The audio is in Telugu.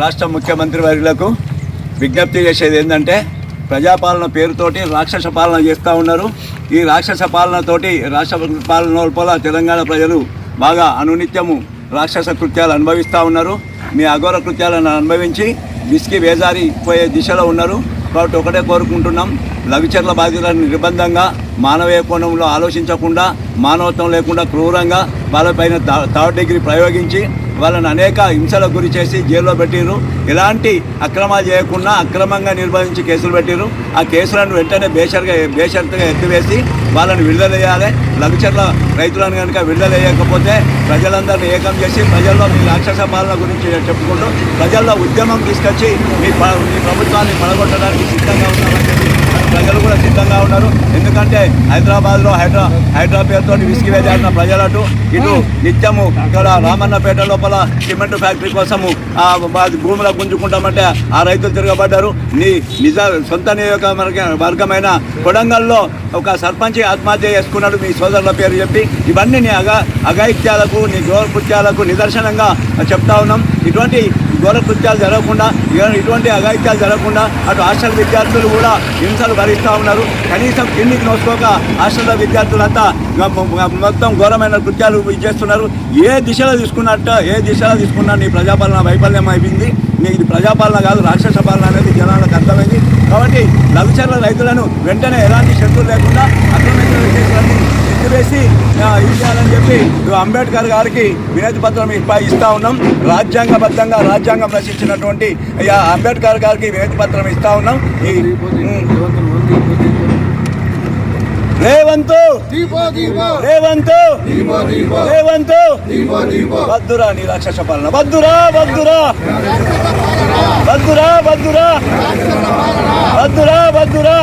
రాష్ట్ర ముఖ్యమంత్రి వర్యులకు విజ్ఞప్తి చేసేది ఏంటంటే ప్రజాపాలన పేరుతోటి రాక్షస పాలన చేస్తూ ఉన్నారు. ఈ రాక్షస పాలనతోటి రాష్ట్ర పాలన లోపల తెలంగాణ ప్రజలు బాగా అనునిత్యము రాక్షస కృత్యాలు అనుభవిస్తూ ఉన్నారు. మీ అఘోర కృత్యాలను అనుభవించి విసికి వేజారిపోయే దిశలో ఉన్నారు. కాబట్టి ఒకటే కోరుకుంటున్నాం లవిచర్ల బాధితులను నిర్బంధంగా మానవీయ కోణంలో ఆలోచించకుండా మానవత్వం లేకుండా క్రూరంగా వాళ్ళపైన థర్డ్ డిగ్రీ ప్రయోగించి వాళ్ళని అనేక హింసలకు గురి చేసి జైల్లో పెట్టిరు ఎలాంటి అక్రమాలు చేయకుండా అక్రమంగా నిర్వహించి కేసులు పెట్టిర్రు. ఆ కేసులను వెంటనే బేషరగా బేషరతుగా ఎత్తివేసి వాళ్ళని విడుదల చేయాలి. లక్షల రైతులను కనుక విడుదల చేయకపోతే ప్రజలందరినీ ఏకం చేసి ప్రజల్లో మీ రాక్షస పాలన గురించి చెప్పుకుంటూ ప్రజల్లో ఉద్యమం తీసుకొచ్చి మీ మీ ప్రభుత్వాన్ని పడగొట్టడానికి సిద్ధంగా ఉన్నామని చెప్పి ప్రజలు కూడా సిద్ధంగా ఉన్నారు. ఎందుకంటే హైదరాబాద్లో హైడ్రా హైడ్రా పేరుతో విసిగి వేలాడిన ప్రజలటు ఇటు నిత్యము ఇక్కడ రామన్నపేట లోపల సిమెంట్ ఫ్యాక్టరీ కోసము ఆ భూముల గుంజుకుంటామంటే ఆ రైతులు తిరగబడ్డారు. నీ నిజ సొంత నియోజకవర్గ వర్గమైన కొడంగల్లో ఒక సర్పంచ్ ఆత్మహత్య చేసుకున్నాడు మీ సోదరుల పేరు చెప్పి. ఇవన్నీ నీ అగా అఘాయిత్యాలకు నీ గౌరవృత్యాలకు నిదర్శనంగా చెప్తా ఉన్నాం. ఇటువంటి ఘోరకృత్యాలు జరగకుండా ఇటువంటి అఘాయిత్యాలు జరగకుండా అటు హాస్టల్ విద్యార్థులు కూడా హింసలు భరిస్తూ ఉన్నారు. కనీసం కిందికి నోసుకోక హాస్టల్ విద్యార్థులంతా మొత్తం ఘోరమైన కృత్యాలు ఇచ్చేస్తున్నారు ఏ దిశలో తీసుకున్నట్టు ఏ దిశలో తీసుకున్నా నీ ప్రజాపాలన వైఫల్యం అయిపోయింది. నీ ఇది ప్రజాపాలన కాదు రాక్షస పాలన అనేది జనాలకు అర్థమైంది. కాబట్టి లఘుచర్ల రైతులను వెంటనే ఎలాంటి శత్రులు లేకుండా అక్రమైన కేసులన్నీ ఇవ్వాలని చెప్పి అంబేద్కర్ గారికి వినతి పత్రం ఇస్తా ఉన్నాం. రాజ్యాంగబద్ధంగా రాజ్యాంగం రచించినటువంటి అంబేద్కర్ గారికి వినతి పత్రం ఇస్తా ఉన్నాం. రేవంత్! రేవంత్! రేవంత్! వద్దురా నీ రాక్షస పాలన. వద్దురా వద్దురా! వద్దురా వద్దురా! వద్దురా వద్దురా!